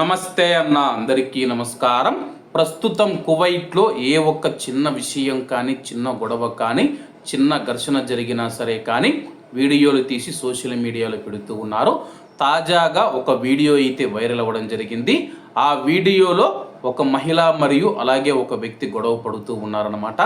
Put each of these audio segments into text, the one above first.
నమస్తే అన్న అందరికీ నమస్కారం. ప్రస్తుతం కువైట్లో ఏ ఒక్క చిన్న విషయం కానీ చిన్న గొడవ కానీ చిన్న ఘర్షణ జరిగినా సరే కానీ వీడియోలు తీసి సోషల్ మీడియాలో పెడుతూ ఉన్నారు. తాజాగా ఒక వీడియో అయితే వైరల్ అవ్వడం జరిగింది. ఆ వీడియోలో ఒక మహిళ మరియు అలాగే ఒక వ్యక్తి గొడవ పడుతూ ఉన్నారనమాట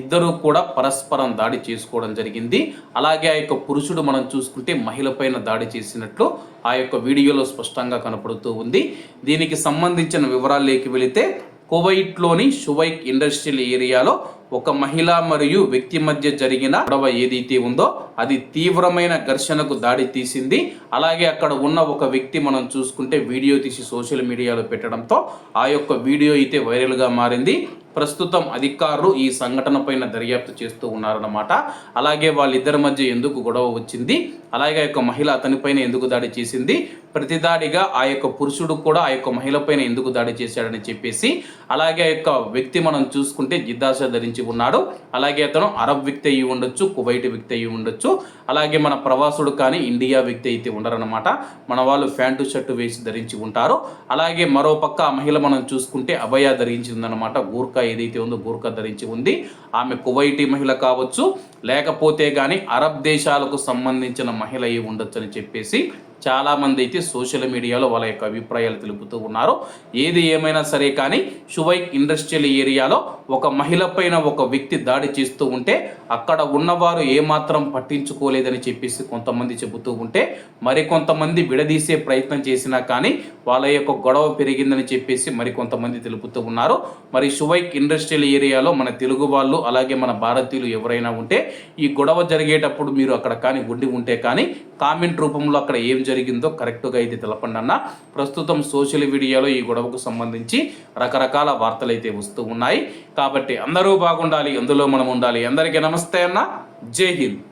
ఇద్దరు కూడా పరస్పరం దాడి చేసుకోవడం జరిగింది. అలాగే ఆ యొక్క పురుషుడు మనం చూసుకుంటే మహిళ పైన దాడి చేసినట్లు ఆ యొక్క వీడియోలో స్పష్టంగా కనపడుతూ ఉంది. దీనికి సంబంధించిన వివరాల్లోకి వెళితే కువైట్లోని షువైక్ ఇండస్ట్రియల్ ఏరియాలో ఒక మహిళ మరియు వ్యక్తి మధ్య జరిగిన గొడవ ఏదైతే ఉందో అది తీవ్రమైన ఘర్షణకు దాడి తీసింది. అలాగే అక్కడ ఉన్న ఒక వ్యక్తి మనం చూసుకుంటే వీడియో తీసి సోషల్ మీడియాలో పెట్టడంతో ఆ యొక్క వీడియో అయితే వైరల్గా మారింది. ప్రస్తుతం అధికారులు ఈ సంఘటన పైన దర్యాప్తు చేస్తూ ఉన్నారన్నమాట. అలాగే వాళ్ళిద్దరి మధ్య ఎందుకు గొడవ వచ్చింది అలాగే ఆ యొక్క మహిళ అతనిపైన ఎందుకు దాడి చేసింది ప్రతిదాడిగా ఆ యొక్క పురుషుడు కూడా ఆ యొక్క మహిళపైన ఎందుకు దాడి చేశాడని చెప్పేసి అలాగే ఆ యొక్క వ్యక్తి మనం చూసుకుంటే జిద్దాశ ధరించి ఉన్నాడు. అలాగే అతను అరబ్ వ్యక్తి అయి ఉండొచ్చు కువైట్ వ్యక్తి అయి ఉండొచ్చు. అలాగే మన ప్రవాసుడు కానీ ఇండియా వ్యక్తి అయితే ఉండరనమాట మన వాళ్ళు ప్యాంటు షర్టు వేసి ధరించి ఉంటారు. అలాగే మరో పక్క ఆ మహిళ మనం చూసుకుంటే అభయ ధరించిందనమాట గూర్ఖా ఏదైతే ఉందో గూర్ఖా ధరించి ఉంది ఆమె కువైటీ మహిళ కావచ్చు లేకపోతే కానీ అరబ్ దేశాలకు సంబంధించిన మహిళ అయి ఉండొచ్చు అని చెప్పేసి చాలామంది అయితే సోషల్ మీడియాలో వాళ్ళ యొక్క అభిప్రాయాలు తెలుపుతూ ఉన్నారు. ఏది ఏమైనా సరే కానీ షువైక్ ఇండస్ట్రియల్ ఏరియాలో ఒక మహిళ పైన ఒక వ్యక్తి దాడి చేస్తూ ఉంటే అక్కడ ఉన్నవారు ఏమాత్రం పట్టించుకోలేదని చెప్పేసి కొంతమంది చెబుతూ ఉంటే మరికొంతమంది విడదీసే ప్రయత్నం చేసినా కానీ వాళ్ళ యొక్క గొడవ పెరిగిందని చెప్పేసి మరికొంతమంది తెలుపుతూ ఉన్నారు. మరి షువైక్ ఇండస్ట్రియల్ ఏరియాలో మన తెలుగు వాళ్ళు అలాగే మన భారతీయులు ఎవరైనా ఉంటే ఈ గొడవ జరిగేటప్పుడు మీరు అక్కడ కానీ ఉండి ఉంటే కానీ కామెంట్ రూపంలో అక్కడ ఏం జరిగిందో కరెక్ట్గా అయితే తెలపండి అన్న. ప్రస్తుతం సోషల్ మీడియాలో ఈ గొడవకు సంబంధించి రకరకాల వార్తలు అయితే వస్తూ ఉన్నాయి. కాబట్టి అందరూ బాగుండాలి అందులో మనం ఉండాలి. అందరికీ నమస్తే అన్న. జై హింద్.